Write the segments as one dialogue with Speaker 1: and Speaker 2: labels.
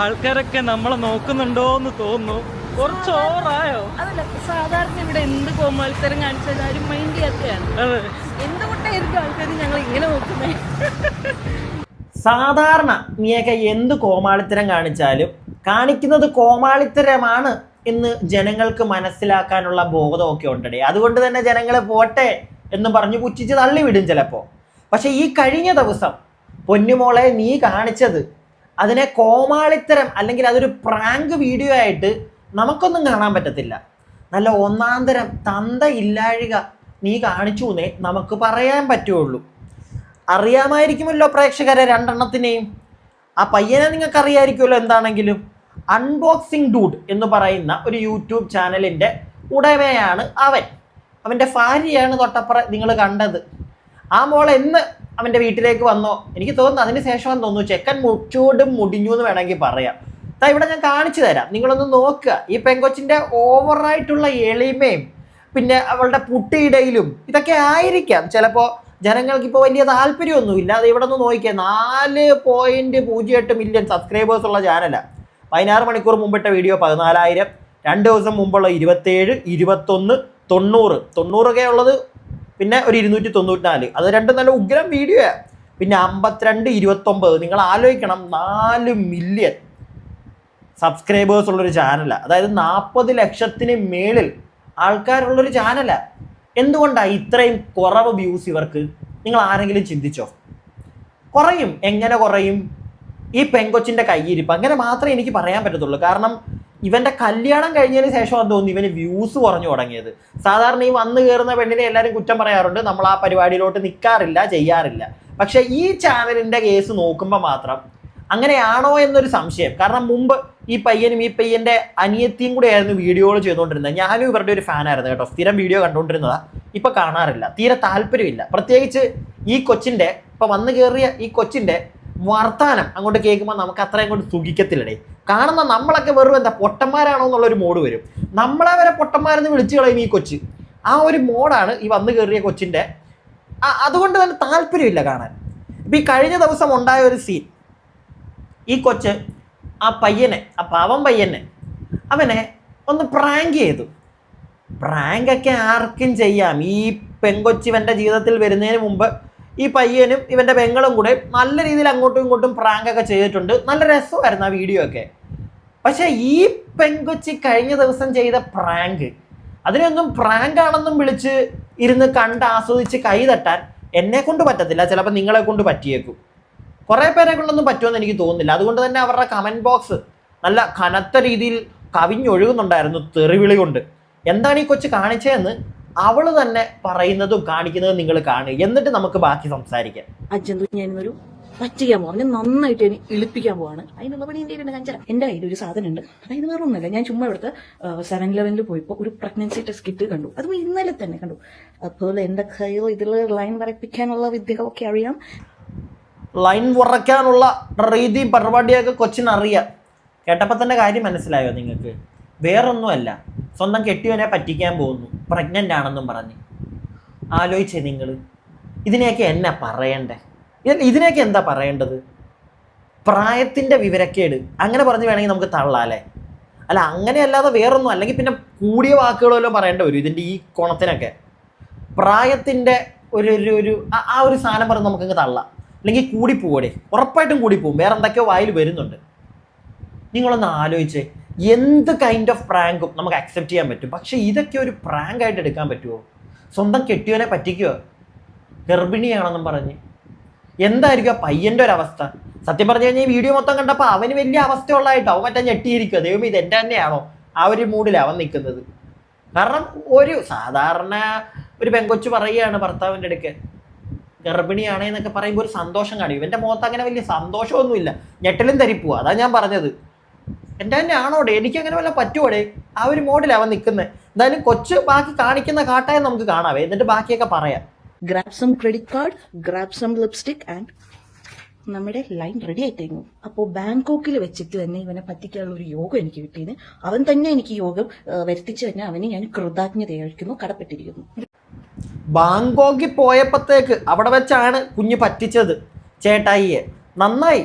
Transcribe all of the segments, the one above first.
Speaker 1: ആൾക്കാരൊക്കെ നമ്മളെ നോക്കുന്നുണ്ടോ എന്ന് തോന്നുന്നു. കുറച്ച് ഓവറായോ?
Speaker 2: അതല്ല സാധാരണ ഇവിടെ എന്ത് കോമാളിത്തരം കാണിച്ചാലും ആരും മൈൻഡ് ചെയ്യാത്തയാണ്
Speaker 1: അതെ.
Speaker 2: എന്തുകൊണ്ടായിരിക്കും ആൾക്കാർ ഞങ്ങൾ ഇങ്ങനെ നോക്കുന്നത്
Speaker 3: സാധാരണ നീയൊക്കെ എന്ത് കോമാളിത്തരം കാണിച്ചാലും കാണിക്കുന്നത് കോമാളിത്തരമാണ് എന്ന് ജനങ്ങൾക്ക് മനസ്സിലാക്കാനുള്ള ബോധമൊക്കെ ഉണ്ടടേ. അതുകൊണ്ട് തന്നെ ജനങ്ങളെ പോട്ടെ എന്ന് പറഞ്ഞ് പുച്ഛിച്ച് തള്ളിവിടും ചിലപ്പോൾ പക്ഷെ ഈ കഴിഞ്ഞ ദിവസം പൊന്നുമോളെ നീ കാണിച്ചത് അതിനെ കോമാളിത്തരം അല്ലെങ്കിൽ അതൊരു പ്രാങ്ക് വീഡിയോ ആയിട്ട് നമുക്കൊന്നും കാണാൻ പറ്റത്തില്ല. നല്ല ഒന്നാന്തരം തന്ത ഇല്ലാഴിക നീ കാണിച്ചു എന്നേ നമുക്ക് പറയാൻ പറ്റുള്ളൂ. അറിയാമായിരിക്കുമല്ലോ പ്രേക്ഷകരെ രണ്ടെണ്ണത്തിനെയും. ആ പയ്യനെ നിങ്ങൾക്ക് അറിയാമായിരിക്കുമല്ലോ എന്താണെങ്കിലും. അൺബോക്സിംഗ് ഡൂഡ് എന്ന് പറയുന്ന ഒരു യൂട്യൂബ് ചാനലിന്റെ ഉടമയാണ് അവൻ. അവന്റെ ഭാര്യയാണ് തൊട്ടപ്പുറം നിങ്ങൾ കണ്ടത്. ആ മോൾ എന്ന് അവന്റെ വീട്ടിലേക്ക് വന്നോ? എനിക്ക് തോന്നുന്നു അതിന് ശേഷം തോന്നുന്നു ചെക്കൻ മുച്ചൂടും മുടിഞ്ഞു എന്ന് വേണമെങ്കിൽ പറയാം. ദാ ഇവിടെ ഞാൻ കാണിച്ചു തരാം. നിങ്ങളൊന്ന് നോക്കുക. ഈ പെങ്കൊച്ചിന്റെ ഓവറായിട്ടുള്ള എളിമയും പിന്നെ അവളുടെ പുട്ടിയിടയിലും ഇതൊക്കെ ആയിരിക്കാം. ചിലപ്പോൾ ജനങ്ങൾക്ക് ഇപ്പോൾ വലിയ താല്പര്യമൊന്നുമില്ല അത് ഇവിടെ നിന്ന് നോക്കിയാൽ നാല് പോയിന്റ് പൂജ്യം എട്ട് മില്യൺ സബ്സ്ക്രൈബേഴ്സ് ഉള്ള ചാനലാണ് പതിനാറ് മണിക്കൂർ മുമ്പിട്ട വീഡിയോ പതിനാലായിരം. രണ്ട് ദിവസം മുമ്പുള്ള ഇരുപത്തേഴ് ഇരുപത്തൊന്ന് തൊണ്ണൂറ്. തൊണ്ണൂറൊക്കെ ഉള്ളത് പിന്നെ ഒരു ഇരുന്നൂറ്റി തൊണ്ണൂറ്റിനാല്. അത് രണ്ടും നല്ല ഉഗ്രം വീഡിയോയാണ് പിന്നെ അമ്പത്തിരണ്ട് ഇരുപത്തൊമ്പത്. നിങ്ങൾ ആലോചിക്കണം നാല് മില്യൺ സബ്സ്ക്രൈബേഴ്സ് ഉള്ളൊരു ചാനലാണ് അതായത് നാൽപ്പത് ലക്ഷത്തിന് മേളിൽ ആൾക്കാരുള്ളൊരു ചാനലാണ് എന്തുകൊണ്ടാണ് ഇത്രയും കുറവ് വ്യൂസ് ഇവർക്ക്? നിങ്ങൾ ആരെങ്കിലും ചിന്തിച്ചോ? കുറയും. എങ്ങനെ കുറയും? ഈ പെങ്കൊച്ചിന്റെ കയ്യിരിപ്പ്. അങ്ങനെ മാത്രമേ എനിക്ക് പറയാൻ പറ്റത്തുള്ളൂ. കാരണം ഇവന്റെ കല്യാണം കഴിഞ്ഞതിന് ശേഷമാണ് തോന്നുന്നു ഇവന് വ്യൂസ് കുറഞ്ഞു തുടങ്ങിയത്. സാധാരണ ഈ വന്നു കയറുന്ന പെണ്ണിനെ എല്ലാവരും കുറ്റം പറയാറുണ്ട് നമ്മൾ ആ പരിപാടിയിലോട്ട് നിൽക്കാറില്ല ചെയ്യാറില്ല. പക്ഷെ ഈ ചാനലിന്റെ കേസ് നോക്കുമ്പോൾ മാത്രം അങ്ങനെയാണോ എന്നൊരു സംശയം. കാരണം മുമ്പ് ഈ പയ്യനും ഈ പയ്യന്റെ അനിയത്തിയും കൂടെ ആയിരുന്നു വീഡിയോകൾ ചെയ്തുകൊണ്ടിരുന്നത്. ഞാനും ഇവരുടെ ഒരു ഫാനായിരുന്നു കേട്ടോ. സ്ഥിരം വീഡിയോ കണ്ടുകൊണ്ടിരുന്നതാ. ഇപ്പൊ കാണാറില്ല. തീരെ താല്പര്യമില്ല. പ്രത്യേകിച്ച് ഈ കൊച്ചിന്റെ ഇപ്പൊ വന്നു കയറിയ ഈ കൊച്ചിന്റെ വർത്താനം അങ്ങോട്ട് കേൾക്കുമ്പോൾ നമുക്ക് അത്രയും കൊണ്ട് സുഖിക്കത്തില്ലടേ. കാണുന്ന നമ്മളൊക്കെ വെറും എന്താ പൊട്ടന്മാരാണോ എന്നുള്ള ഒരു മോഡ് വരും. നമ്മളെ വരെ പൊട്ടന്മാരെന്ന് വിളിച്ചു കളയും ഈ കൊച്ച്. ആ ഒരു മോഡാണ് ഈ വന്നു കയറിയ കൊച്ചിന്റെ. ആ- അതുകൊണ്ട് തന്നെ താല്പര്യമില്ല കാണാൻ. ഇപ്പൊ ഈ കഴിഞ്ഞ ദിവസം ഉണ്ടായ ഒരു സീൻ ഈ കൊച്ച് ആ പയ്യനെ ആ പാവം പയ്യനെ അവനെ ഒന്ന് പ്രാങ്ക് ചെയ്തു. പ്രാങ്കൊക്കെ ആർക്കും ചെയ്യാം. ഈ പെങ്കൊച്ച് ഇവന്റെ ജീവിതത്തിൽ വരുന്നതിന് മുമ്പ് ഈ പയ്യനും ഇവന്റെ പെങ്ങളും കൂടെ നല്ല രീതിയിൽ അങ്ങോട്ടും ഇങ്ങോട്ടും പ്രാങ്കൊക്കെ ചെയ്തിട്ടുണ്ട്. നല്ല രസമായിരുന്നു ആ വീഡിയോ ഒക്കെ. പക്ഷേ ഈ പെങ്കൊച്ചി കഴിഞ്ഞ ദിവസം ചെയ്ത പ്രാങ്ക് അതിനൊന്നും പ്രാങ്ക് ആണെന്നും വിളിച്ച് ഇരുന്ന് കണ്ട് ആസ്വദിച്ച് കൈ തട്ടാൻ എന്നെ കൊണ്ട് പറ്റത്തില്ല. ചിലപ്പോൾ നിങ്ങളെ കൊണ്ട് പറ്റിയേക്കും. കുറേ പേരെ കൊണ്ടൊന്നും പറ്റുമെന്ന് എനിക്ക് തോന്നുന്നില്ല. അതുകൊണ്ട് തന്നെ അവരുടെ കമന്റ് ബോക്സ് നല്ല കനത്ത രീതിയിൽ കവിഞ്ഞൊഴുകുന്നുണ്ടായിരുന്നു തെറിവിളി കൊണ്ട്. എന്താണ് ഈ കൊച്ച് കാണിച്ചതെന്ന് അവൾ തന്നെ പറയുന്നതും കാണിക്കുന്നതും നിങ്ങൾ കാണുക. എന്നിട്ട് നമുക്ക് ബാക്കി സംസാരിക്കാം.
Speaker 2: ഞാൻ ഞാനിന്നൊരു പറ്റിക്കാൻ പോകും ഞാൻ നന്നായിട്ട് ഇനി ഇളിപ്പിക്കാൻ പോവാണ്. അതിനുള്ള പണി എന്റെ കയ്യിലുണ്ട് എന്റെ കയ്യിൽ ഒരു സാധനം ഉണ്ട് അതായത് വേറെ ഞാൻ ചുമ്മാ ഇവിടുത്തെ സെവൻ ലെവനിൽ പോയപ്പോൾ ഒരു പ്രഗ്നൻസി ടെസ്റ്റ് കിറ്റ് കണ്ടു. അതും ഇന്നലെ തന്നെ കണ്ടു. അപ്പോൾ എന്റെ കയ്യിൽ ഇതിൽ ലൈൻ വരപ്പിക്കാനുള്ള വിദ്യകളൊക്കെ അറിയാം.
Speaker 3: ലൈൻ വറക്കാനുള്ള രീതി പരിപാടിയൊക്കെ കൊച്ചിനറിയാം കേട്ടപ്പോൾ തന്നെ കാര്യം മനസ്സിലായോ നിങ്ങൾക്ക്? വേറൊന്നുമല്ല. സ്വന്തം കെട്ടിയവനെ പറ്റിക്കാൻ പോകുന്നു. പ്രഗ്നന്റ് ആണെന്നും പറഞ്ഞ്. ആലോചിച്ചേ നിങ്ങൾ ഇതിനെയൊക്കെ എന്നാ പറയണ്ടേ? ഇത് ഇതിനെയൊക്കെ എന്താ പറയേണ്ടത്? പ്രായത്തിന്റെ വിവരക്കേട്. അങ്ങനെ പറഞ്ഞു വേണമെങ്കിൽ നമുക്ക് തള്ളാല്ലേ അല്ല? അങ്ങനെ അല്ലാതെ വേറൊന്നും അല്ലെങ്കിൽ പിന്നെ കൂടിയ വാക്കുകളെല്ലാം പറയേണ്ടി വരും ഇതിന്റെ ഈ കോണത്തിനൊക്കെ. പ്രായത്തിന്റെ ഒരു ഒരു ഒരു ആ- ഒരു സാധനം പറഞ്ഞ് നമുക്കങ്ങ് തള്ളാം. അല്ലെങ്കിൽ കൂടിപ്പോടെ ഉറപ്പായിട്ടും കൂടിപ്പോവും വേറെ എന്തൊക്കെയോ വായിൽ വരുന്നുണ്ട്. നിങ്ങളൊന്ന് ആലോചിച്ച്. എന്ത് കൈൻഡ് ഓഫ് പ്രാങ്കും നമുക്ക് അക്സെപ്റ്റ് ചെയ്യാൻ പറ്റും? പക്ഷേ ഇതൊക്കെ ഒരു പ്രാങ്കായിട്ട് എടുക്കാൻ പറ്റുമോ സ്വന്തം കെട്ടിയവനെ പറ്റിക്കുമോ ഗർഭിണിയാണെന്നും പറഞ്ഞ്. എന്തായിരിക്കും ആ പയ്യന്റെ ഒരു അവസ്ഥ സത്യം പറഞ്ഞു കഴിഞ്ഞാൽ ഈ വീഡിയോ മൊത്തം കണ്ടപ്പോൾ അവന് വലിയ അവസ്ഥയുള്ളതായിട്ടോ? അവൻ മറ്റേ ഞെട്ടിയിരിക്കുക ദൈവം ഇത് എന്റെ തന്നെയാണോ? ആ ഒരു മൂഡിലാണ് അവൻ നിൽക്കുന്നത്. കാരണം ഒരു സാധാരണ ഒരു പെങ്കൊച്ചു പറയുകയാണ് ഭർത്താവിന്റെ അടുക്ക് ഗർഭിണിയാണ് എന്നൊക്കെ പറയുമ്പോൾ ഒരു സന്തോഷം കാണും ഇവന്റെ മുഖത്ത് അങ്ങനെ വലിയ സന്തോഷമൊന്നുമില്ല. ഞെട്ടലും തരിപ്പുക അതാ ഞാൻ പറഞ്ഞത്. എന്റെ തന്നെ ആണോടെ എനിക്ക് അങ്ങനെ വല്ല പറ്റുമോടെ ആ ഒരു മോഡിലാണ് അവൻ നിൽക്കുന്നത് എന്തായാലും കൊച്ചു ബാക്കി കാണിക്കുന്ന കാട്ടായ നമുക്ക് കാണാവേ. എന്നിട്ട് ബാക്കിയൊക്കെ പറയാം.
Speaker 2: Grab some credit card grab some lipstick and നമ്മുടെ ലൈൻ റെഡി ആയി കഴിഞ്ഞു അപ്പോൾ ബാങ്കോക്കിൽ വെച്ചിട്ട് തന്നെ ഇവനെ പറ്റിക്കാനുള്ള ഒരു യോഗം എനിക്ക് കിട്ടിയത് അവൻ തന്നെ എനിക്ക് യോഗം വരുത്തിച്ചു തന്നെ അവന് ഞാൻ കൃതജ്ഞതയായിരിക്കുന്നു കടപ്പെട്ടിരിക്കുന്നു.
Speaker 3: ബാങ്കോക്കിൽ പോയപ്പോഴത്തേക്ക് അവിടെ വെച്ചാണ് കുഞ്ഞ് പറ്റിച്ചത് ചേട്ടായിയെ. നന്നായി.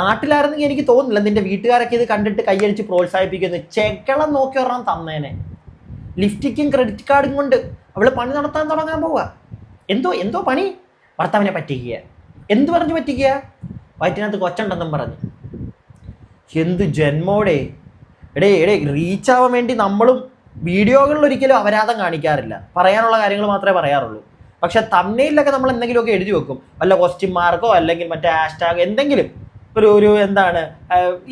Speaker 3: നാട്ടിലായിരുന്നെങ്കിൽ എനിക്ക് തോന്നുന്നില്ല നിന്റെ വീട്ടുകാരൊക്കെ ഇത് കണ്ടിട്ട് കൈയടിച്ച് പ്രോത്സാഹിപ്പിക്കുന്നു. ചെക്കളം നോക്കി ഒരെണ്ണം തന്നേനെ. ലിഫ്റ്റിക്കും ക്രെഡിറ്റ് കാർഡും കൊണ്ട് അവൾ പണി നടത്താൻ തുടങ്ങാൻ പോവുക എന്തോ എന്തോ പണി ഭർത്താവിനെ പറ്റിക്കുക. എന്ത് പറഞ്ഞു പറ്റിക്കുക? വയറ്റിനകത്ത് കൊച്ചുണ്ടെന്നും പറഞ്ഞു. എന്ത് ജന്മോടെ. എടേ എടേ റീച്ച് ആവാൻ വേണ്ടി നമ്മളും വീഡിയോകളിൽ ഒരിക്കലും അപരാധം കാണിക്കാറില്ല. പറയാനുള്ള കാര്യങ്ങൾ മാത്രമേ പറയാറുള്ളൂ. പക്ഷെ തമ്മയിലൊക്കെ നമ്മൾ എന്തെങ്കിലുമൊക്കെ എഴുതി വെക്കും. വല്ല ക്വസ്റ്റ്യൻ മാർക്കോ അല്ലെങ്കിൽ മറ്റേ ഹാഷ്ടാഗ് എന്തെങ്കിലും ഒരു ഒരു എന്താണ്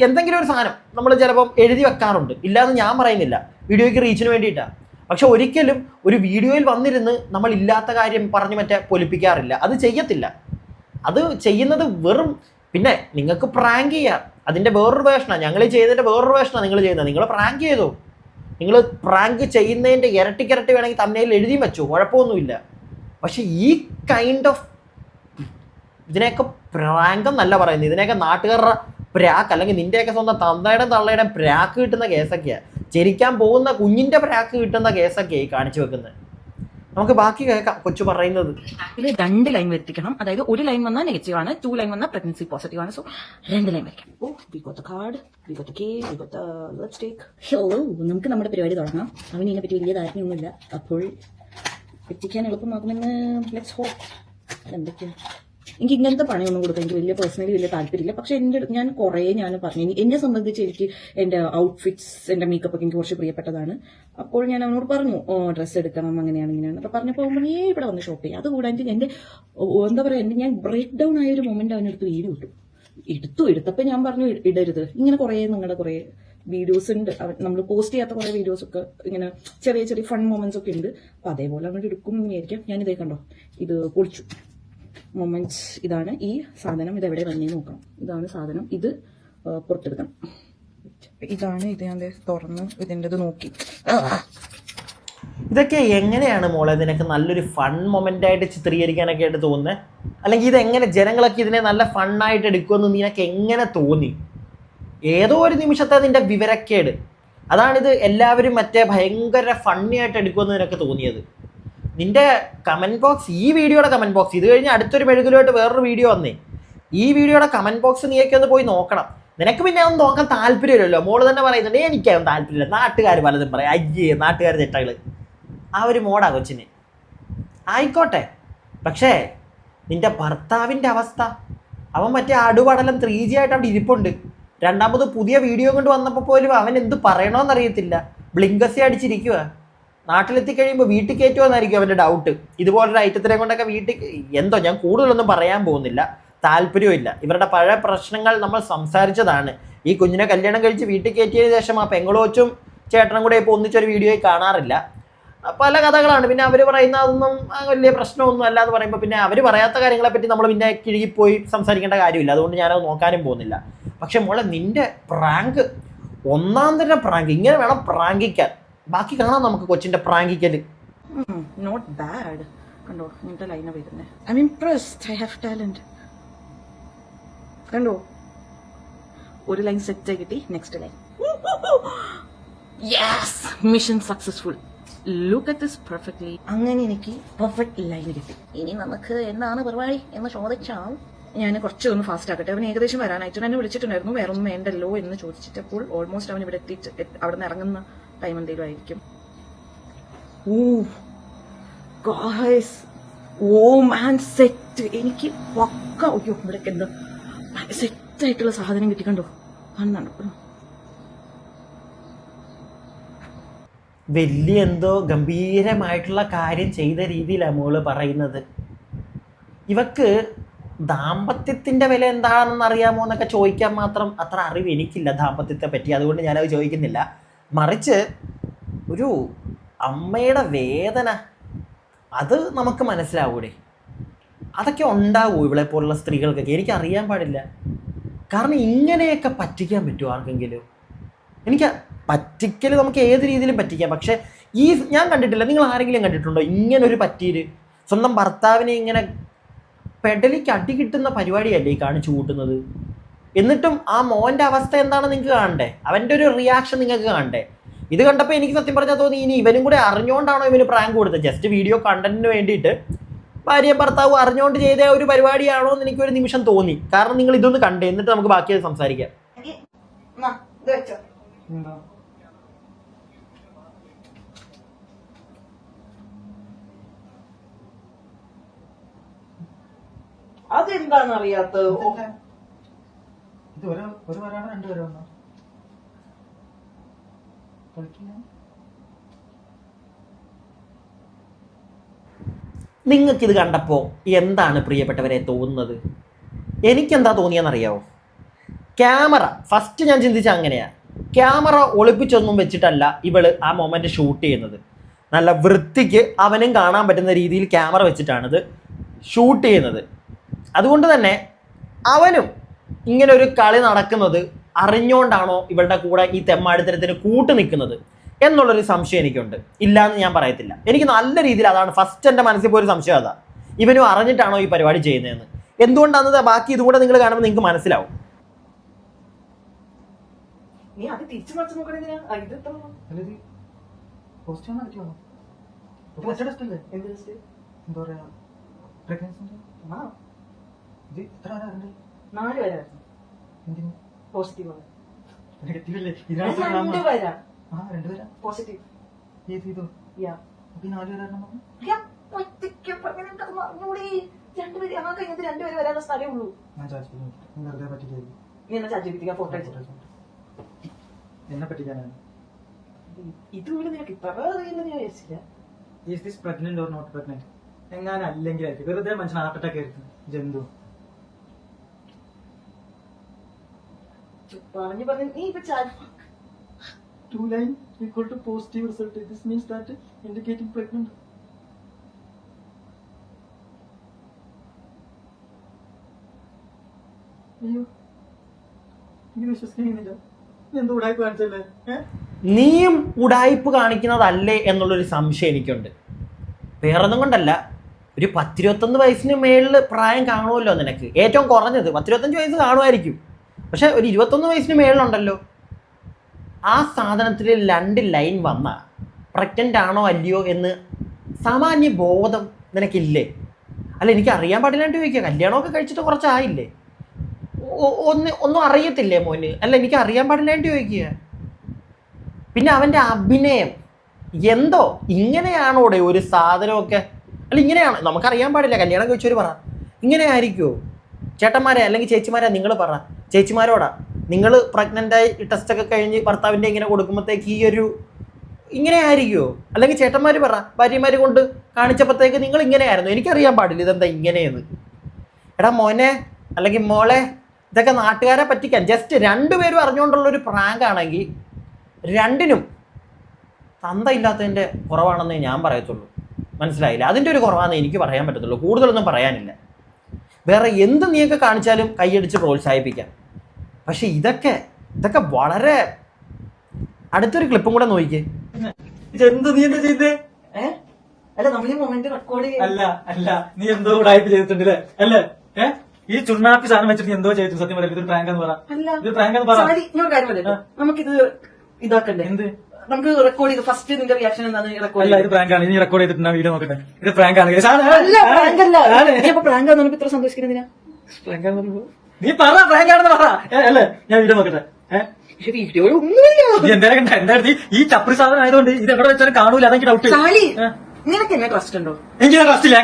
Speaker 3: എന്തെങ്കിലും ഒരു സാധനം നമ്മൾ ചിലപ്പം എഴുതി വെക്കാറുണ്ട്. ഇല്ലാന്ന് ഞാൻ പറയുന്നില്ല. വീഡിയോയ്ക്ക് റീച്ചിന് വേണ്ടിയിട്ടാണ് പക്ഷെ ഒരിക്കലും ഒരു വീഡിയോയിൽ വന്നിരുന്ന് നമ്മൾ ഇല്ലാത്ത കാര്യം പറഞ്ഞു മറ്റേ പൊലിപ്പിക്കാറില്ല. അത് ചെയ്യത്തില്ല. അത് ചെയ്യുന്നത് വെറും പിന്നെ നിങ്ങൾക്ക് പ്രാങ്ക് ചെയ്യാം. അതിന്റെ വേറൊരു വേഷനാണ് ഞങ്ങൾ ചെയ്തതിന്റെ വേറൊരു വേഷനാണ് നിങ്ങൾ ചെയ്യുന്നത്. നിങ്ങൾ പ്രാങ്ക് ചെയ്തു. നിങ്ങൾ പ്രാങ്ക് ചെയ്യുന്നതിന്റെ ഇരട്ടിക്കിരട്ടി വേണമെങ്കിൽ തന്നെ എഴുതിയും വെച്ചു. കുഴപ്പമൊന്നുമില്ല. പക്ഷെ ഈ കൈൻഡ് ഓഫ് ഇതിനെയൊക്കെ പ്രാങ്ക് എന്നല്ല പറയുന്നത്. ഇതിനെയൊക്കെ നാട്ടുകാരുടെ പ്രാക്ക് അല്ലെങ്കിൽ നിന്റെയൊക്കെ സ്വന്തം തന്തയുടെ തള്ളയുടെ പ്രാക്ക് കിട്ടുന്ന കേസൊക്കെയാ. ചിരിക്കാൻ പോകുന്ന കുഞ്ഞിന്റെ പ്രാക്ക് കിട്ടുന്ന കേസൊക്കെയായി കാണിച്ചു വെക്കുന്നത് നമുക്ക് ബാക്കി കേൾക്കാം കൊച്ചു പറയുന്നത്.
Speaker 2: ഇതിൽ രണ്ട് ലൈൻ വരുത്തിക്കണം. അതായത് ഒരു ലൈൻ വന്നാൽ നെഗറ്റീവ് ആണ് ടു ലൈൻ വന്നാൽ പ്രഗ്നൻസി പോസിറ്റീവ് ആണ്. സോ രണ്ട് ലൈൻ വരയ്ക്കാം. ഓ we got card we got കേ വി ഗോട്ട് ലിപ്സ്റ്റിക് ഹലോ നമുക്ക് നമ്മുടെ പരിപാടി തുടങ്ങാം. അവന് ഇതിനെ പറ്റി വലിയ ധാരണയൊന്നുമില്ല. അപ്പോൾ എത്തിക്കാൻ എളുപ്പമാകുമെന്ന് ലെറ്റ്സ് ഹോപ്പ് എന്തൊക്കെയാണ് എനിക്ക് ഇങ്ങനത്തെ പണിയൊന്നും കൊടുക്കാൻ എനിക്ക് വലിയ പേഴ്സണലി വലിയ താല്പര്യമില്ല. പക്ഷെ എന്റെ ഞാൻ കുറേ ഞാൻ പറഞ്ഞു. എന്നെ സംബന്ധിച്ച് എനിക്ക് എന്റെ ഔട്ട്ഫിറ്റ്സ് എന്റെ മേക്കപ്പ് ഒക്കെ എനിക്ക് കുറച്ച് പ്രിയപ്പെട്ടതാണ്. അപ്പോൾ ഞാൻ അവനോട് പറഞ്ഞു ഡ്രസ്സ് എടുക്കണം അങ്ങനെയാണ് ഇങ്ങനെയാണ്. അപ്പൊ പറഞ്ഞപ്പോൾ അവൻ ഏ ഇവിടെ വന്ന് ഷോപ്പ് ചെയ്യാം. അതുകൂടാണ്ട് എന്റെ എന്താ പറയുക എന്റെ ഞാൻ ബ്രേക്ക് ഡൗൺ ആയ ഒരു മൊമെന്റ് അവനെടുത്ത് വീഡിയോ ഇട്ടു എടുത്തു എടുത്തപ്പോൾ ഞാൻ പറഞ്ഞു ഇടരുത്. ഇങ്ങനെ കുറേ നിങ്ങളുടെ കുറേ വീഡിയോസ് ഉണ്ട്. നമ്മൾ പോസ്റ്റ് ചെയ്യാത്ത കുറേ വീഡിയോസ് ഒക്കെ ഇങ്ങനെ ചെറിയ ചെറിയ ഫൺ മൊമെന്റ്സ് ഒക്കെ ഉണ്ട്. അപ്പൊ അതേപോലെ അങ്ങോട്ട് എടുക്കും എന്ന് വിചാരിക്കാം. ഞാനിതേ കണ്ടോ ഇത് പൊളിച്ചു. മൊമെന്റ്സ് ഇതാണ് ഈ സാധനം. ഇത് എവിടെ വന്നേ നോക്കണം ഇതാണ് സാധനം. ഇത് പുറത്തെടുക്കണം ഇതാണ് ഇത് ഞാൻ തുറന്ന് ഇതിന്റെത് നോക്കി.
Speaker 3: ഇതൊക്കെ എങ്ങനെയാണ് മോളെ നിനക്ക് നല്ലൊരു ഫൺ മൊമെന്റ് ആയിട്ട് ചിത്രീകരിക്കാനൊക്കെ ആയിട്ട് തോന്നുന്നത് അല്ലെങ്കിൽ ഇത് എങ്ങനെ ജനങ്ങളൊക്കെ ഇതിനെ നല്ല ഫണ്ണായിട്ട് എടുക്കുമെന്ന് നിനക്ക് എങ്ങനെ തോന്നി? ഏതോ ഒരു നിമിഷത്തെ നിന്റെ വിവരക്കേട്. അതാണിത് എല്ലാവരും മറ്റേ ഭയങ്കര ഫണ്ണി ആയിട്ട് എടുക്കുമെന്ന് നിനക്ക് തോന്നിയത്. നിന്റെ കമന്റ് ബോക്സ് ഈ വീഡിയോയുടെ കമന്റ് ബോക്സ് ഇത് കഴിഞ്ഞ് അടുത്തൊരു മെഴുകിലുമായിട്ട് വേറൊരു വീഡിയോ വന്നേ. ഈ വീഡിയോയുടെ കമന്റ് ബോക്സ് നീയൊക്കെ ഒന്ന് പോയി നോക്കണം. നിനക്ക് പിന്നെ ഒന്നും നോക്കാൻ താല്പര്യമില്ലല്ലോ. മോൾ തന്നെ പറയുന്നുണ്ട് എനിക്കൊന്നും താല്പര്യമില്ല. നാട്ടുകാർ പലതും പറയും. അയ്യേ നാട്ടുകാർ തെറ്റകൾ ആ ഒരു മോഡാ കൊച്ചിന്. ആയിക്കോട്ടെ. പക്ഷേ നിന്റെ ഭർത്താവിന്റെ അവസ്ഥ. അവൻ മറ്റേ അടുപടലം ത്രീ ജി ആയിട്ട് അവിടെ ഇരിപ്പുണ്ട്. രണ്ടാമത് പുതിയ വീഡിയോ കൊണ്ട് വന്നപ്പോൾ പോലും അവൻ എന്ത് പറയണമെന്നറിയത്തില്ല ബ്ലിങ്കസി അടിച്ചിരിക്കുക നാട്ടിലെത്തി കഴിയുമ്പോൾ വീട്ടിൽ കയറ്റുമെന്നായിരിക്കും അവന്റെ ഡൗട്ട് ഇതുപോലൊരു ഐറ്റത്തിനെ കൊണ്ടൊക്കെ വീട്ടിൽ എന്തോ ഞാൻ കൂടുതലൊന്നും പറയാൻ പോകുന്നില്ല. താല്പര്യമില്ല ഇവരുടെ പഴയ പ്രശ്നങ്ങൾ നമ്മൾ സംസാരിച്ചതാണ്. ഈ കുഞ്ഞിനെ കല്യാണം കഴിച്ച് വീട്ടിൽ കയറ്റിയതിന് ശേഷം ആ പെങ്ങളോച്ചും ചേട്ടനും കൂടെ ഇപ്പോൾ ഒന്നിച്ചൊരു വീഡിയോയിൽ കാണാറില്ല. പല കഥകളാണ്. പിന്നെ അവർ പറയുന്ന അതൊന്നും വലിയ പ്രശ്നമൊന്നും അല്ല എന്ന് പറയുമ്പോൾ പിന്നെ അവർ പറയാത്ത കാര്യങ്ങളെപ്പറ്റി നമ്മൾ പിന്നെ കിഴുകിപ്പോയി സംസാരിക്കേണ്ട കാര്യമില്ല. അതുകൊണ്ട് ഞാനത് നോക്കാനും പോകുന്നില്ല. പക്ഷെ മോളെ നിന്റെ പ്രാങ്ക് ഒന്നാം തരം പ്രാങ്ക് ഇങ്ങനെ വേണം പ്രാങ്കിക്കാൻ. ബാക്കി കാണാം നമുക്ക് കൊച്ചിന്റെ പ്രാങ്കിക്കൽ.
Speaker 2: നോട്ട് ബാഡ് കണ്ടോ ഇങ്ങനത്തെ ലൈന വരുന്നേ. I mean impressed I have talent കണ്ടോ? ഒരു ലൈൻ സെറ്റ് കിട്ടി next line yes mission successful look at this perfectly അങ്ങനെ എനിക്ക് പെർഫെക്റ്റ് ലൈൻ കിട്ടി. ഇനി നമുക്ക് എന്താണ് പരിപാടി എന്ന് ചോദിച്ചാൽ ഞാൻ കുറച്ചൊന്ന് ഫാസ്റ്റ് ആക്കട്ടെ. അവൻ ഏകദേശം വരാനായിട്ട് എന്നെ വിളിച്ചിട്ടുണ്ടായിരുന്നു. വേറൊന്നും വേണ്ടല്ലോ എന്ന് ചോദിച്ചിട്ട് അപ്പോൾ ഓൾമോസ്റ്റ് അവൻ ഇവിടെ എത്തിയിട്ട് എത്തി- അവിടെ നിന്ന് ഇറങ്ങുന്ന ടൈം എന്തെങ്കിലും ആയിരിക്കും ഓ ഗായ്സ് ഓ മാൻ സെറ്റ് എനിക്ക് പക്ക അയ്യോ ഇവിടെ എന്താ സെറ്റ് ആയിട്ടുള്ള സാധനം കിട്ടി കണ്ടോ? കാണുന്നുണ്ടോ
Speaker 3: വലിയ എന്തോ ഗംഭീരമായിട്ടുള്ള കാര്യം ചെയ്ത രീതിയിലാണ് മോൾ പറയുന്നത്. ഇവക്ക് ദാമ്പത്യത്തിന്റെ വില എന്താണെന്ന് അറിയാമോ എന്നൊക്കെ ചോദിക്കാൻ മാത്രം അത്ര അറിവ് എനിക്കില്ല ദാമ്പത്യത്തെ പറ്റി. അതുകൊണ്ട് ഞാനത് ചോദിക്കുന്നില്ല. മറിച്ച് ഒരു അമ്മയുടെ വേദന അത് നമുക്ക് മനസ്സിലാവൂടെ? അതൊക്കെ ഉണ്ടാവൂ ഇവിടെ പോലുള്ള സ്ത്രീകൾക്കൊക്കെ എനിക്കറിയാൻ പാടില്ല. കാരണം ഇങ്ങനെയൊക്കെ പറ്റിക്കാൻ പറ്റുമോ ആർക്കെങ്കിലും? എനിക്ക് പറ്റിക്കൽ നമുക്ക് ഏത് രീതിയിലും പറ്റിക്കാം. പക്ഷേ ഈ ഞാൻ കണ്ടിട്ടില്ല. നിങ്ങൾ ആരെങ്കിലും കണ്ടിട്ടുണ്ടോ? ഇങ്ങനെ ഒരു പറ്റീര് സ്വന്തം ഭർത്താവിനെ ഇങ്ങനെ പെടലിക്ക് അടി കിട്ടുന്ന പരിപാടിയല്ലേ കാണിച്ചു കൂട്ടുന്നത്? എന്നിട്ടും ആ മോന്റെ അവസ്ഥ എന്താണെന്ന് നിങ്ങൾക്ക് കാണണ്ടേ? അവന്റെ ഒരു റിയാക്ഷൻ നിങ്ങൾക്ക് കാണണ്ടേ? ഇത് കണ്ടപ്പോൾ എനിക്ക് സത്യം പറഞ്ഞാൽ തോന്നി ഇനി ഇവനും കൂടെ അറിഞ്ഞുകൊണ്ടാണോ ഇവന് പ്രാങ്ക് കൊടുത്തത്? ജസ്റ്റ് വീഡിയോ കണ്ടന്റിന് വേണ്ടിയിട്ട് ഭാര്യ ഭർത്താവ് അറിഞ്ഞുകൊണ്ട് ചെയ്ത ഒരു പരിപാടിയാണോ എന്ന് എനിക്ക് ഒരു നിമിഷം തോന്നി. കാരണം നിങ്ങൾ ഇതൊന്ന് കണ്ടേ എന്നിട്ട് നമുക്ക് ബാക്കി സംസാരിക്കാം.
Speaker 2: എന്നാ, ഇത്
Speaker 1: ഒരു ഒരു വരാണോ രണ്ട് വരാണോ? കളിക്കില്ല?
Speaker 3: നിങ്ങൾക്കിത് കണ്ടപ്പോൾ എന്താണ് പ്രിയപ്പെട്ടവരെ തോന്നുന്നത്? എനിക്കെന്താ തോന്നിയെന്നറിയാവോ? ക്യാമറ ഫസ്റ്റ് ഞാൻ ചിന്തിച്ച അങ്ങനെയാണ് ക്യാമറ ഒളിപ്പിച്ചൊന്നും വെച്ചിട്ടല്ല ഇവൾ ആ മൊമെന്റ് ഷൂട്ട് ചെയ്യുന്നത്. നല്ല വൃത്തിക്ക് അവനും കാണാൻ പറ്റുന്ന രീതിയിൽ ക്യാമറ വെച്ചിട്ടാണിത് ഷൂട്ട് ചെയ്യുന്നത്. അതുകൊണ്ട് തന്നെ അവനും ഇങ്ങനെ ഒരു കളി നടക്കുന്നത് അറിഞ്ഞുകൊണ്ടാണോ ഇവളുടെ കൂടെ ഈ തെമ്മാടിത്തരത്തിന് കൂട്ടു നിൽക്കുന്നത്? എന്നുള്ളൊരു സംശയം എനിക്കുണ്ട്. ഇല്ലാന്ന് ഞാൻ പറയത്തില്ല. എനിക്ക് നല്ല രീതിയിൽ അതാണ് ഫസ്റ്റ് എന്റെ മനസ്സിൽ പോയൊരു സംശയം അതാ. ഇവനും അറിഞ്ഞിട്ടാണോ ഈ പരിപാടി ചെയ്യുന്നതെന്ന്. എന്തുകൊണ്ടാണെന്ന് ബാക്കി ഇതുകൂടെ നിങ്ങൾ കാണുമ്പോൾ നിങ്ങൾക്ക് മനസ്സിലാവും.
Speaker 2: നീ അത് തിരിച്ചു മറിച്ച് ഇത് എത്ര എന്ത്
Speaker 1: പറയാ
Speaker 2: ആ,
Speaker 1: ഇത്
Speaker 2: നാല്
Speaker 1: എന്തിന്?
Speaker 2: പോസിറ്റീവ്
Speaker 1: നെഗറ്റീവ് അല്ലേ?
Speaker 2: രണ്ട് വരാ
Speaker 1: ആ വരാ
Speaker 2: പോസിറ്റീവ്
Speaker 1: ഏത്
Speaker 2: യാ.
Speaker 1: അപ്പൊ ഈ നാല് പേരാണ്
Speaker 2: യാ, ഒറ്റയ്ക്ക് പറഞ്ഞത് എന്താണെന്ന് അറിഞ്ഞൂടി. രണ്ടുപേര് ആ കഴിഞ്ഞത് രണ്ടുപേര് വരാനുള്ള സ്ഥലമേ ഉള്ളൂ.
Speaker 1: നീ
Speaker 2: എന്നാ ചാറ്റ് ഫോട്ടോ അയച്ചു?
Speaker 1: എന്നെ പറ്റിക്കാനാണ്.
Speaker 2: ഇതുപോലെ നിനക്ക് ഇത്ര അറിയില്ലെന്ന് ഞാൻ വിചാരിച്ചില്ല.
Speaker 1: Is this pregnant or not pregnant എങ്ങാനും അല്ലെങ്കിലായിരിക്കും. വെറുതെ മനുഷ്യൻ ഹാർട്ട് അറ്റാക്ക് ആയിരുന്നു ജന്തു.
Speaker 2: പറഞ്ഞു പറഞ്ഞു നീ ഇപ്പൊ
Speaker 1: two line equal to positive result this means that indicating pregnant അയ്യോ എനിക്ക് വിശ്വസിക്കുന്നില്ല. എന്തോ ഉടായ്പ കാണിച്ചല്ലേ? ഏഹ്
Speaker 3: നീയും ഉടായിപ്പ് കാണിക്കുന്നതല്ലേ എന്നുള്ളൊരു സംശയം എനിക്കുണ്ട്. വേറൊന്നും കൊണ്ടല്ല. ഒരു പത്തിരുപത്തൊന്ന് വയസ്സിന് മേളിൽ പ്രായം കാണുമല്ലോ നിനക്ക്. ഏറ്റവും കുറഞ്ഞത് പത്തിരുപത്തഞ്ച് വയസ്സ് കാണുമായിരിക്കും. പക്ഷെ ഒരു ഇരുപത്തൊന്ന് വയസ്സിന് മേളിലുണ്ടല്ലോ. ആ സാധനത്തിൽ രണ്ട് ലൈൻ വന്ന പ്രഗ്നന്റ് ആണോ അല്ലയോ എന്ന് സാമാന്യ ബോധം നിനക്കില്ലേ? അല്ല എനിക്ക് അറിയാൻ പാടില്ലാണ്ട് ചോദിക്കുക. കല്യാണമൊക്കെ കഴിച്ചിട്ട് കുറച്ചായില്ലേ? ഒന്ന് ഒന്നും അറിയത്തില്ലേ മോന്? അല്ല എനിക്ക് അറിയാൻ പാടില്ലാണ്ട് ചോദിക്കുക. പിന്നെ അവന്റെ അഭിനയം എന്തോ ഇങ്ങനെയാണോടെ ഒരു സാധനമൊക്കെ? അല്ല ഇങ്ങനെയാണ്. നമുക്കറിയാൻ പാടില്ല. കല്യാണം കഴിച്ചവർ പറ. ഇങ്ങനെ ആയിരിക്കുമോ ചേട്ടന്മാരെ അല്ലെങ്കിൽ ചേച്ചിമാരെ നിങ്ങൾ പറ. ചേച്ചിമാരോടാ. നിങ്ങൾ പ്രഗ്നന്റായി ടെസ്റ്റൊക്കെ കഴിഞ്ഞ് ഭർത്താവിന്റെ ഇങ്ങനെ കൊടുക്കുമ്പോഴത്തേക്ക് ഈ ഒരു ഇങ്ങനെ ആയിരിക്കുമോ അല്ലെങ്കിൽ ചേട്ടന്മാർ പറ ഭാര്യമാർ കൊണ്ട് കാണിച്ചപ്പോഴത്തേക്ക് നിങ്ങൾ ഇങ്ങനെയായിരുന്നു എനിക്കറിയാൻ പാടില്ല ഇതെന്താ ഇങ്ങനെയെന്ന്. എടാ മോനെ അല്ലെങ്കിൽ മോളെ ഇതൊക്കെ നാട്ടുകാരെ പറ്റിക്കാൻ. ജസ്റ്റ് രണ്ടുപേരും അറിഞ്ഞുകൊണ്ടുള്ള ഒരു പ്രാങ്ക് ആണെങ്കിൽ രണ്ടിനും തന്ത ഇല്ലാത്തതിന്റെ കുറവാണെന്ന് ഞാൻ പറയത്തുള്ളൂ. മനസ്സിലായില്ല? അതിന്റെ ഒരു കുറവാണെന്ന് എനിക്ക് പറയാൻ പറ്റത്തുള്ളൂ. കൂടുതലൊന്നും പറയാനില്ല. വേറെ എന്ത് നീയൊക്കെ കാണിച്ചാലും കൈയടിച്ച് പ്രോത്സാഹിപ്പിക്കാം. പക്ഷെ ഇതൊക്കെ ഇതൊക്കെ വളരെ അടുത്തൊരു ക്ലിപ്പും കൂടെ നോക്കിക്കേ.
Speaker 1: എന്ത് നീ എന്താ ചെയ്തേ?
Speaker 2: അല്ല നമ്മൾ ഈ മൊമെന്റ് റെക്കോർഡ്
Speaker 1: അല്ല അല്ല. നീ എന്തോ ഉടായ്പ ചെയ്തിട്ടുണ്ട് അല്ലേ ഈ ചുണ്ണാപ്പി സാധനം വെച്ചിട്ട് എന്തോ ചെയ്തു? സത്യം പറയാം ഇതൊരു പ്രാങ്ക് എന്ന് പറ. ഇത് പ്രാങ്ക് എന്ന് പറ.
Speaker 2: ഞാൻ കാര്യം പറയട്ടെ നമുക്കിത് ഇതാക്കണ്ടേ?
Speaker 1: എന്ത്?
Speaker 2: നമുക്ക് റെക്കോർഡ് ചെയ്ത് ഫസ്റ്റ് നിന്റെ റിയാക്ഷൻ എന്താണ് റെക്കോർഡ്
Speaker 1: അല്ല ഇത് പ്രാങ്ക് ആണ്. റെക്കോർഡ് ചെയ്തിട്ടുണ്ട് വീഡിയോ നോക്കട്ടെ. ഇത് പ്രാങ്ക് ആണ്.
Speaker 2: അല്ല പ്രാങ്ക് അല്ല. നീ അപ്പൊ പ്രാങ്ക് ആണെന്ന് ഇത്ര
Speaker 1: നീ പറ പ്രാങ്ക് ആണെന്ന് പറ അല്ലേ? ഞാൻ വീഡിയോ നോക്കട്ടെ. ഏഹ് എന്തായാലും എന്താ എന്തായാലും ഈ ചപ്രി സാധനം ആയതുകൊണ്ട് ഇത് എവിടെ വെച്ചാലും കാണൂല. അതെനിക്ക് ഡൗട്ട്
Speaker 2: നിനക്ക് എന്നെ ട്രസ്റ്റ് ഉണ്ടോ?
Speaker 1: എനിക്ക് ട്രസ്റ്റ് ഇല്ല.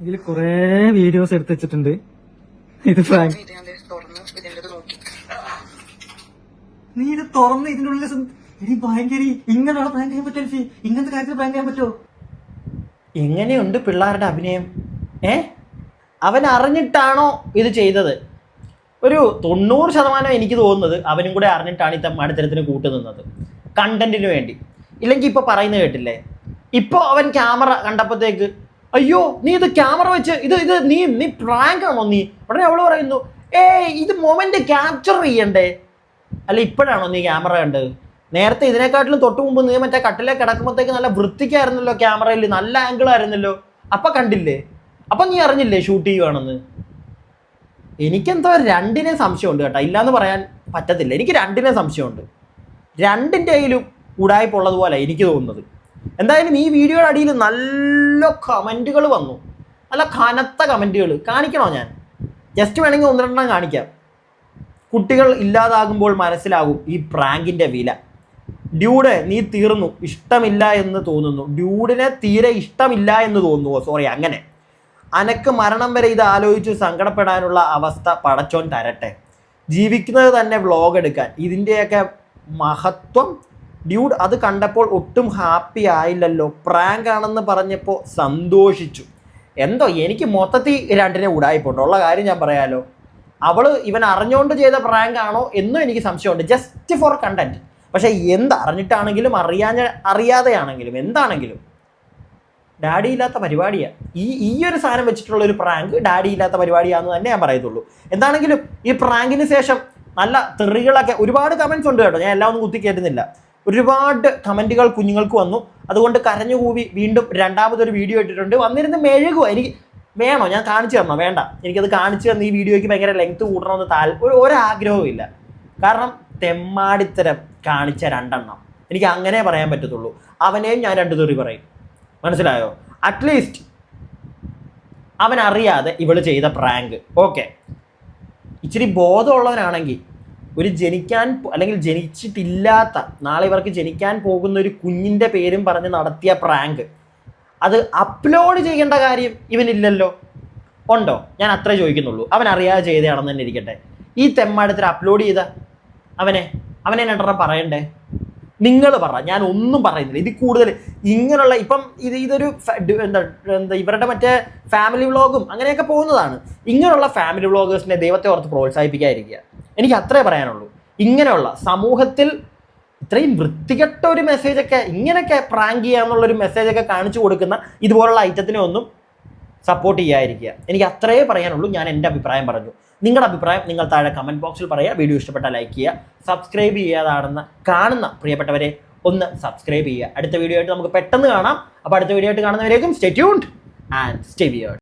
Speaker 1: ഇതിൽ കുറെ വീഡിയോസ് എടുത്ത് വെച്ചിട്ടുണ്ട്. ഇത് പ്രാങ്ക്
Speaker 2: ഇത് ഞാൻ ദേ തുറന്ന് ഇതിന്റേത് നോക്കി.
Speaker 1: നീ ഇത് തുറന്ന് ഇതിന്റെ ഉള്ളിൽ ഇനി ഭയങ്കര ഇങ്ങനെയുള്ള പ്രാങ്ക് ചെയ്യാൻ എൽഫി? ഇങ്ങനത്തെ കാര്യത്തിൽ പ്രാങ്ക് ചെയ്യാൻ പറ്റുമോ?
Speaker 3: എങ്ങനെയുണ്ട് പിള്ളേരുടെ അഭിനയം. ഏ? അവൻ അറിഞ്ഞിട്ടാണോ ഇത് ചെയ്തത്? ഒരു തൊണ്ണൂറ് ശതമാനം എനിക്ക് തോന്നുന്നത് അവനും കൂടെ അറിഞ്ഞിട്ടാണ് ഈ തെമ്മാടിത്തരത്തിന് കൂട്ടുനിന്നത് കണ്ടന്റിന് വേണ്ടി. ഇല്ലെങ്കിൽ ഇപ്പൊ പറയുന്നത് കേട്ടില്ലേ? ഇപ്പൊ അവൻ ക്യാമറ കണ്ടപ്പോഴത്തേക്ക് അയ്യോ നീ ഇത് ക്യാമറ വെച്ച് ഇത് ഇത് നീ നീ പ്രാങ്കാണോ നീ? ഉടനെ അവൾ പറയുന്നു ഏ ഇത് മൊമെന്റ് ക്യാപ്ചർ ചെയ്യണ്ടേ? അല്ല ഇപ്പോഴാണോ നീ ക്യാമറ കണ്ടത്? നേരത്തെ ഇതിനെക്കാട്ടിലും തൊട്ട് മുമ്പ് നീ മറ്റേ കട്ടിലെ കിടക്കുമ്പോഴത്തേക്ക് നല്ല വൃത്തിക്കായിരുന്നല്ലോ ക്യാമറയിൽ നല്ല ആംഗിൾ ആയിരുന്നല്ലോ. അപ്പൊ കണ്ടില്ലേ? അപ്പൊ നീ അറിഞ്ഞില്ലേ ഷൂട്ട് ചെയ്യുവാണെന്ന്? എനിക്കെന്തോ രണ്ടിനെ സംശയമുണ്ട് കേട്ടോ. ഇല്ലാന്ന് പറയാൻ പറ്റത്തില്ല. എനിക്ക് രണ്ടിനെ സംശയമുണ്ട്. രണ്ടിന്റെ കയ്യിലും ഉടായ്പുള്ളതുപോലെ എനിക്ക് തോന്നുന്നത്. എന്തായാലും ഈ വീഡിയോയുടെ അടിയിൽ നല്ല കമന്റുകൾ വന്നു. നല്ല കനത്ത കമന്റുകൾ കാണിക്കണോ ഞാൻ? ജസ്റ്റ് വേണമെങ്കിൽ ഒന്ന് രണ്ടെണ്ണം കാണിക്കാം. കുട്ടികൾ ഇല്ലാതാകുമ്പോൾ മനസ്സിലാകും ഈ പ്രാങ്കിന്റെ വില. ഡ്യൂഡ് നീ തീർന്നു. ഇഷ്ടമില്ല എന്ന് തോന്നുന്നു. ഡ്യൂഡിനെ തീരെ ഇഷ്ടമില്ല എന്ന് തോന്നുന്നു സോറി അങ്ങനെ. അനക്ക് മരണം വരെ ഇത് ആലോചിച്ച് സങ്കടപ്പെടാനുള്ള അവസ്ഥ പടച്ചോൻ തരട്ടെ. ജീവിക്കുന്നത് തന്നെ വ്ലോഗ് എടുക്കാൻ. ഇതിന്റെയൊക്കെ മഹത്വം ഡ്യൂഡ് അത് കണ്ടപ്പോൾ ഒട്ടും ഹാപ്പി ആയില്ലല്ലോ. പ്രാങ്ക് ആണെന്ന് പറഞ്ഞപ്പോൾ സന്തോഷിച്ചു. എന്തോ എനിക്ക് മൊത്തത്തിൽ രണ്ടിനെ ഉടായിപ്പോണ്ട്. ഉള്ള കാര്യം ഞാൻ പറയാലോ. അവൾ ഇവൻ അറിഞ്ഞുകൊണ്ട് ചെയ്ത പ്രാങ്ക് ആണോ എന്നും എനിക്ക് സംശയമുണ്ട്. ജസ്റ്റ് ഫോർ കണ്ടന്റ് പക്ഷെ എന്ത് അറിഞ്ഞിട്ടാണെങ്കിലും അറിയാഞ്ഞ അറിയാതെയാണെങ്കിലും എന്താണെങ്കിലും ഡാഡി ഇല്ലാത്ത പരിപാടിയാണ് ഈ ഈ ഒരു സാധനം വെച്ചിട്ടുള്ള ഒരു പ്രാങ്ക് ഡാഡി ഇല്ലാത്ത പരിപാടിയാണെന്ന് തന്നെ ഞാൻ പറയത്തുള്ളൂ. എന്താണെങ്കിലും ഈ പ്രാങ്കിന് ശേഷം നല്ല തെറികളൊക്കെ ഒരുപാട് കമൻസ് ഉണ്ട് കേട്ടോ. ഞാൻ എല്ലാം ഒന്നും കുത്തി കയറ്റുന്നില്ല ഒരുപാട് കമന്റുകൾ കുഞ്ഞുങ്ങൾക്ക് വന്നു. അതുകൊണ്ട് കരഞ്ഞുകൂവി വീണ്ടും രണ്ടാമതൊരു വീഡിയോ ഇട്ടിട്ടുണ്ട്. വന്നിരുന്ന് മെഴുകുക എനിക്ക് വേണോ? ഞാൻ കാണിച്ചു തന്നോ വേണ്ട. എനിക്കത് കാണിച്ചു തന്ന ഈ വീഡിയോയ്ക്ക് ഭയങ്കര ലെങ്ത് കൂട്ടണമെന്ന് താല്പര്യം ഒരു ഒരാഗ്രഹവും ഇല്ല. കാരണം തെമ്മാടിത്തരം കാണിച്ച രണ്ടെണ്ണം. എനിക്ക് അങ്ങനെ പറയാൻ പറ്റത്തുള്ളൂ. അവനെയും ഞാൻ രണ്ടു തെറി പറയും. മനസ്സിലായോ? അറ്റ്ലീസ്റ്റ് അവൻ അറിയാതെ ഇവൾ ചെയ്ത പ്രാങ്ക് ഓക്കെ ഇച്ചിരി ബോധമുള്ളവനാണെങ്കിൽ ഒരു ജനിക്കാൻ അല്ലെങ്കിൽ ജനിച്ചിട്ടില്ലാത്ത നാളെ ഇവർക്ക് ജനിക്കാൻ പോകുന്ന ഒരു കുഞ്ഞിന്റെ പേരും പറഞ്ഞ് നടത്തിയ പ്രാങ്ക് അത് അപ്ലോഡ് ചെയ്യേണ്ട കാര്യം ഇവനില്ലല്ലോ. ഉണ്ടോ? ഞാൻ അത്രേ ചോദിക്കുന്നുള്ളൂ. അവൻ അറിയാതെ ചെയ്തതാണെന്ന് തന്നെ ഇരിക്കട്ടെ. ഈ തെമ്മാടത്തിൽ അപ്ലോഡ് ചെയ്ത? അവനെ? അവനെ രണ്ടെണ്ണം പറയണ്ടേ? നിങ്ങൾ പറ. ഞാൻ ഒന്നും പറയുന്നില്ല. ഇത് കൂടുതൽ ഇങ്ങനെയുള്ള ഇപ്പം ഇത് ഇതൊരു എന്താ എന്താ ഇവരുടെ മറ്റേ ഫാമിലി വ്ളോഗും അങ്ങനെയൊക്കെ പോകുന്നതാണ്. ഇങ്ങനെയുള്ള ഫാമിലി വ്ളോഗേഴ്സിനെ ദൈവത്തെ ഓർത്ത് പ്രോത്സാഹിപ്പിക്കാതിരിക്കുക. എനിക്ക് അത്രേ പറയാനുള്ളൂ. ഇങ്ങനെയുള്ള സമൂഹത്തിൽ ഇത്രയും വൃത്തികെട്ട ഒരു മെസ്സേജൊക്കെ ഇങ്ങനെയൊക്കെ പ്രാങ്ക് ചെയ്യാന്നുള്ളൊരു മെസ്സേജൊക്കെ കാണിച്ചു കൊടുക്കുന്ന ഇതുപോലുള്ള ഐറ്റത്തിനെ ഒന്നും സപ്പോർട്ട് ചെയ്യാതിരിക്കുക. എനിക്ക് അത്രയേ പറയാനുള്ളൂ. ഞാൻ എന്റെ അഭിപ്രായം പറഞ്ഞു. നിങ്ങളുടെ അഭിപ്രായം നിങ്ങൾ താഴെ കമന്റ് ബോക്സിൽ പറയുക. വീഡിയോ ഇഷ്ടപ്പെട്ടാൽ ലൈക്ക് ചെയ്യുക. സബ്സ്ക്രൈബ് ചെയ്യാതാണെന്ന് കാണുന്ന പ്രിയപ്പെട്ടവരെ ഒന്ന് സബ്സ്ക്രൈബ് ചെയ്യുക. അടുത്ത വീഡിയോ ആയിട്ട് നമുക്ക് പെട്ടെന്ന് കാണാം. അപ്പോൾ അടുത്ത വീഡിയോ ആയിട്ട് കാണുന്നവരേക്കും സ്റ്റേ ആൻഡ് സ്റ്റേ വിയേർഡ്